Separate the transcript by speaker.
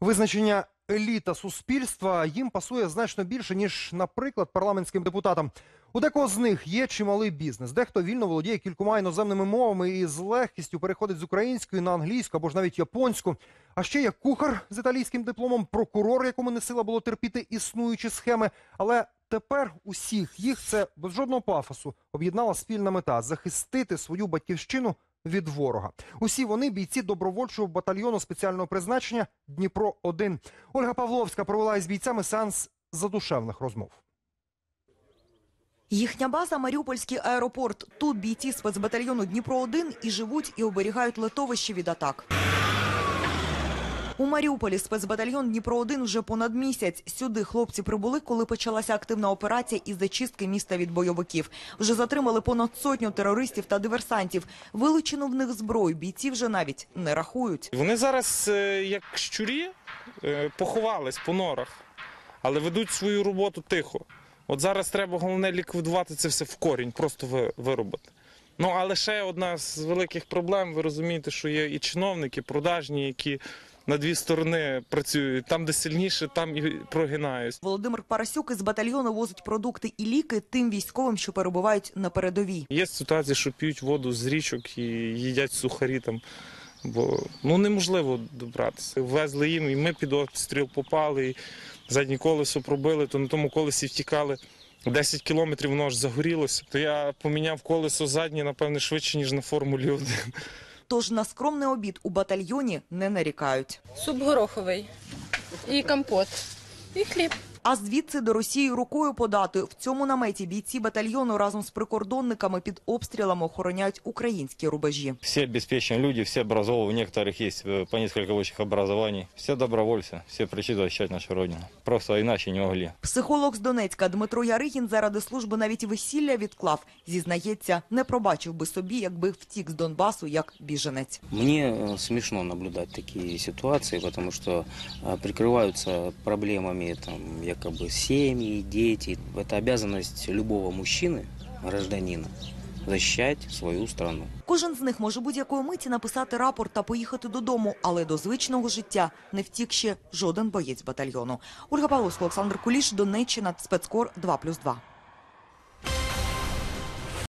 Speaker 1: Визначення еліта суспільства їм пасує значно більше, ніж, наприклад, парламентським депутатам. У декого з них є чималий бізнес. Дехто вільно володіє кількома іноземними мовами і з легкістю переходить з української на англійську або ж навіть японську. А ще є кухар з італійським дипломом, прокурор, якому не сила було терпіти існуючі схеми. Але тепер усіх їх це без жодного пафосу об'єднала спільна мета захистити свою батьківщину від ворога. Усі вони бійці добровольчого батальйону спеціального призначення Дніпро 1 Ольга Павловська провела із бійцями сеанс задушевних розмов.
Speaker 2: Їхня база Маріупольський аеропорт. Тут бійці спецбатальйону Дніпро 1 і живуть, і оберігають литовище від атак. У Маріуполі спецбатальйон Дніпро 1 вже понад місяць. Сюди хлопці прибули, коли почалася активна операція із зачистки міста від бойовиків. Вже затримали понад сотню терористів та диверсантів. Вилучену в них зброю бійці вже навіть не рахують.
Speaker 3: Вони зараз, е, як щурі, е, поховались по норах, але ведуть свою роботу тихо. От зараз треба головне ліквідувати це все в корінь, просто виробити. Ну, але ще одна з великих проблем, ви розумієте, що є і чиновники, продажні, які на дві сторони працюють. Там, де сильніше, там і прогинаюсь.
Speaker 2: Володимир Парасюк із батальйону возить продукти і ліки тим військовим, що перебувають на передовій.
Speaker 3: Є ситуації, що п'ють воду з річок і їдять сухарі там. Бо ну неможливо добратися. Везли їм, і ми під обстріл попали, і заднє колесо пробили, то на тому колесі втікали 10 кілометрів, воно аж загорілося. То я поміняв колесо заднє, напевне, швидше, ніж на Формулі 1.
Speaker 2: Тож на скромний обід у батальйоні не нарікають.
Speaker 4: суп гороховий і компот, і хліб
Speaker 2: А звідси до Росії рукою подати. В цьому наметі бійці батальйону разом з прикордонниками під обстрілами охороняють українські рубежі.
Speaker 5: Все обеспеченные люди, все образованы, у некоторых есть э, по несколько высших образований. Все добровольцы, все пришли защищать нашу родину. Просто иначе не могли.
Speaker 2: Психолог з Донецька Дмитро Яригін заради служби навіть весілля відклав. Зізнається, не пробачив би собі, якби втік з Донбасу як біженець.
Speaker 6: Мне э, смешно наблюдать такие ситуации, потому что э, прикрываются проблемами там, якобы семьи, дети. Это обязанность любого мужчины, гражданина, защищать свою страну.
Speaker 2: Кожен з них може будь-якої миті написати рапорт та поїхати додому, але до звичного життя не втік ще жоден боєць батальйону. Ольга Павловська, Олександр Куліш, Донеччина, спецкор 2+,2.